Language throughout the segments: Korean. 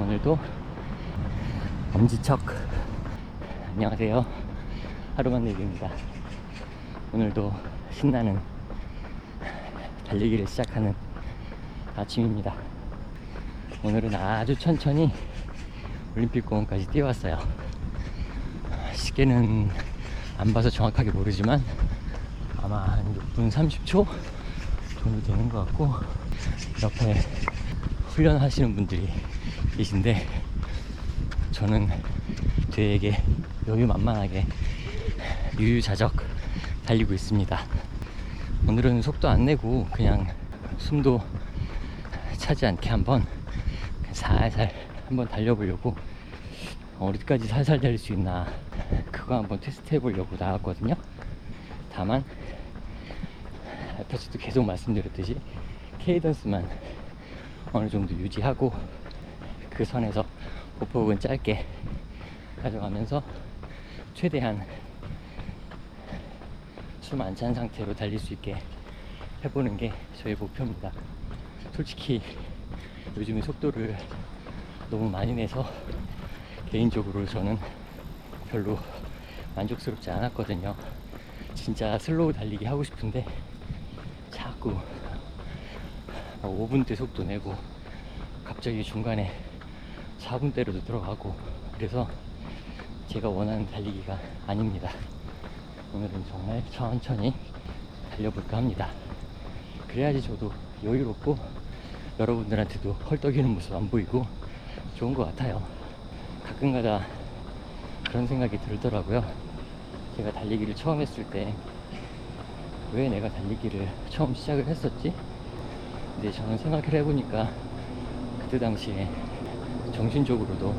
오늘도 엄지척. 안녕하세요. 하루만 내기입니다. 오늘도 신나는 달리기를 시작하는 아침입니다. 오늘은 아주 천천히 올림픽공원까지 뛰어왔어요. 시계는 안 봐서 정확하게 모르지만 아마 한 6분 30초 정도 되는 것 같고 옆에 훈련하시는 분들이 계신데 저는 되게 여유만만하게 유유자적 달리고 있습니다. 오늘은 속도 안 내고 그냥 숨도 차지 않게 한번 살살 한번 달려보려고 어디까지 살살 달릴 수 있나 그거 한번 테스트 해보려고 나왔거든요. 다만 앞에서도 계속 말씀드렸듯이 케이던스만 어느 정도 유지하고 그 선에서 보폭은 짧게 가져가면서 최대한 숨 안 찬 상태로 달릴 수 있게 해보는 게 저희 목표입니다. 솔직히 요즘에 속도를 너무 많이 내서 개인적으로 저는 별로 만족스럽지 않았거든요. 진짜 슬로우 달리기 하고 싶은데 자꾸 5분대 속도 내고 갑자기 중간에 4분대로도 들어가고 그래서 제가 원하는 달리기가 아닙니다. 오늘은 정말 천천히 달려볼까 합니다. 그래야지 저도 여유롭고 여러분들한테도 헐떡이는 모습 안 보이고 좋은 것 같아요. 가끔가다 그런 생각이 들더라고요. 제가 달리기를 처음 했을 때 왜 내가 달리기를 처음 시작을 했었지? 근데 저는 생각을 해보니까 그때 당시에 정신적으로도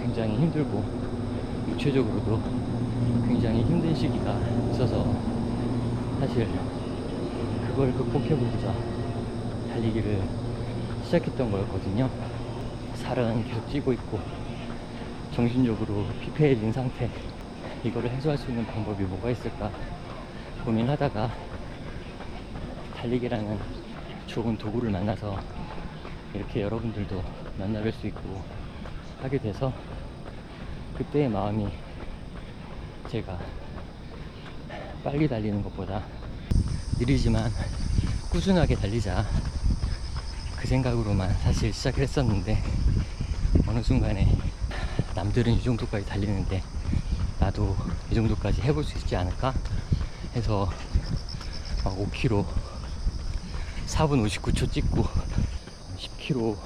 굉장히 힘들고 육체적으로도 굉장히 힘든 시기가 있어서 사실 그걸 극복해보고자 달리기를 시작했던 거였거든요. 살은 계속 찌고 있고 정신적으로 피폐해진 상태 이거를 해소할 수 있는 방법이 뭐가 있을까 고민하다가 달리기라는 좋은 도구를 만나서 이렇게 여러분들도 만나뵐 수 있고 하게 돼서 그때의 마음이 제가 빨리 달리는 것보다 느리지만 꾸준하게 달리자 그 생각으로만 사실 시작을 했었는데 어느 순간에 남들은 이 정도까지 달리는데 나도 이 정도까지 해볼 수 있지 않을까 해서 막 5km 4분 59초 찍고 10km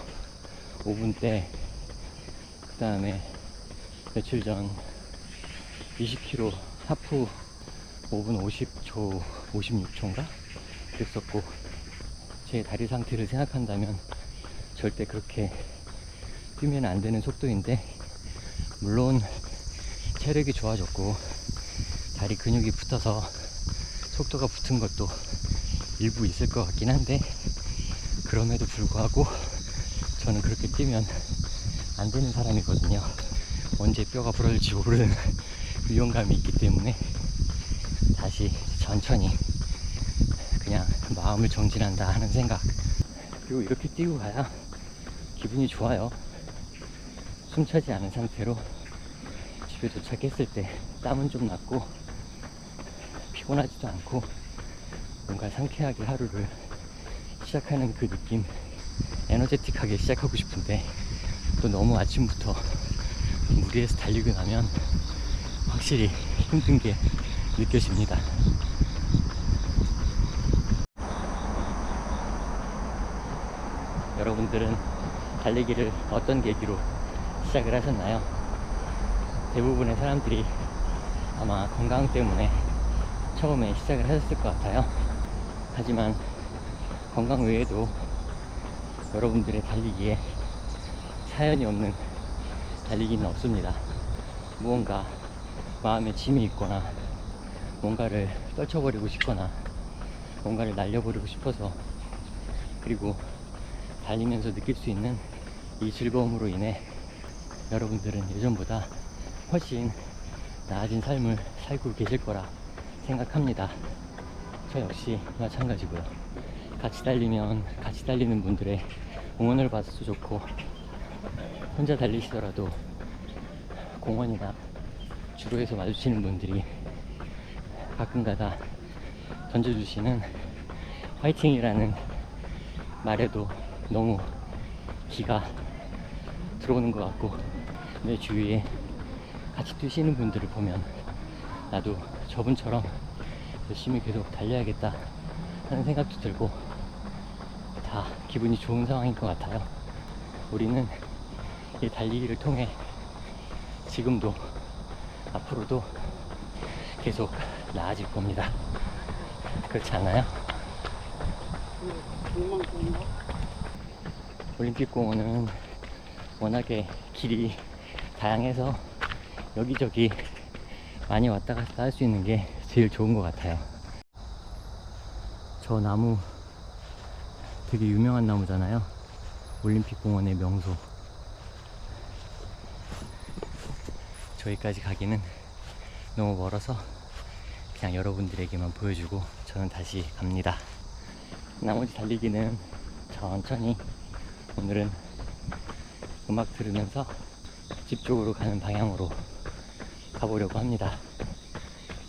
5분 때그 다음에 며칠 전 20km 하프 5분 50초 56초인가? 그랬었고 제 다리 상태를 생각한다면 절대 그렇게 뛰면 안 되는 속도인데 물론 체력이 좋아졌고 다리 근육이 붙어서 속도가 붙은 것도 일부 있을 것 같긴 한데 그럼에도 불구하고 저는 그렇게 뛰면 안 되는 사람이거든요. 언제 뼈가 부러질지 모르는 위험감이 있기 때문에 다시 천천히 그냥 마음을 정진한다 하는 생각. 그리고 이렇게 뛰고 가야 기분이 좋아요. 숨 차지 않은 상태로 집에 도착했을 때 땀은 좀 났고 피곤하지도 않고 뭔가 상쾌하게 하루를 시작하는 그 느낌 에너제틱하게 시작하고 싶은데 또 너무 아침부터 무리해서 달리고 나면 확실히 힘든 게 느껴집니다. 여러분들은 달리기를 어떤 계기로 시작을 하셨나요? 대부분의 사람들이 아마 건강 때문에 처음에 시작을 하셨을 것 같아요. 하지만 건강 외에도 여러분들의 달리기에 사연이 없는 달리기는 없습니다. 무언가 마음에 짐이 있거나 뭔가를 떨쳐버리고 싶거나 뭔가를 날려버리고 싶어서 그리고 달리면서 느낄 수 있는 이 즐거움으로 인해 여러분들은 예전보다 훨씬 나아진 삶을 살고 계실 거라 생각합니다. 저 역시 마찬가지고요. 같이 달리면 같이 달리는 분들의 응원을 받아서 좋고 혼자 달리시더라도 공원이나 주로에서 마주치는 분들이 가끔가다 던져주시는 화이팅이라는 말에도 너무 기가 들어오는 것 같고 내 주위에 같이 뛰시는 분들을 보면 나도 저분처럼 열심히 계속 달려야겠다 하는 생각도 들고 다 기분이 좋은 상황인 것 같아요. 우리는 이 달리기를 통해 지금도 앞으로도 계속 나아질 겁니다. 그렇지 않아요? 올림픽공원은 워낙에 길이 다양해서 여기저기 많이 왔다 갔다 할 수 있는 게 제일 좋은 것 같아요. 저 나무 되게 유명한 나무잖아요. 올림픽 공원의 명소. 저기까지 가기는 너무 멀어서 그냥 여러분들에게만 보여주고 저는 다시 갑니다. 나머지 달리기는 천천히 오늘은 음악 들으면서 집 쪽으로 가는 방향으로 가보려고 합니다.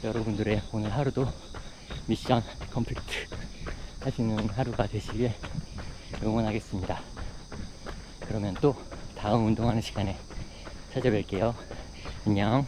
여러분들의 오늘 하루도 미션 컴플리트 하시는 하루가 되시길 응원하겠습니다. 그러면 또 다음 운동하는 시간에 찾아뵐게요. 안녕.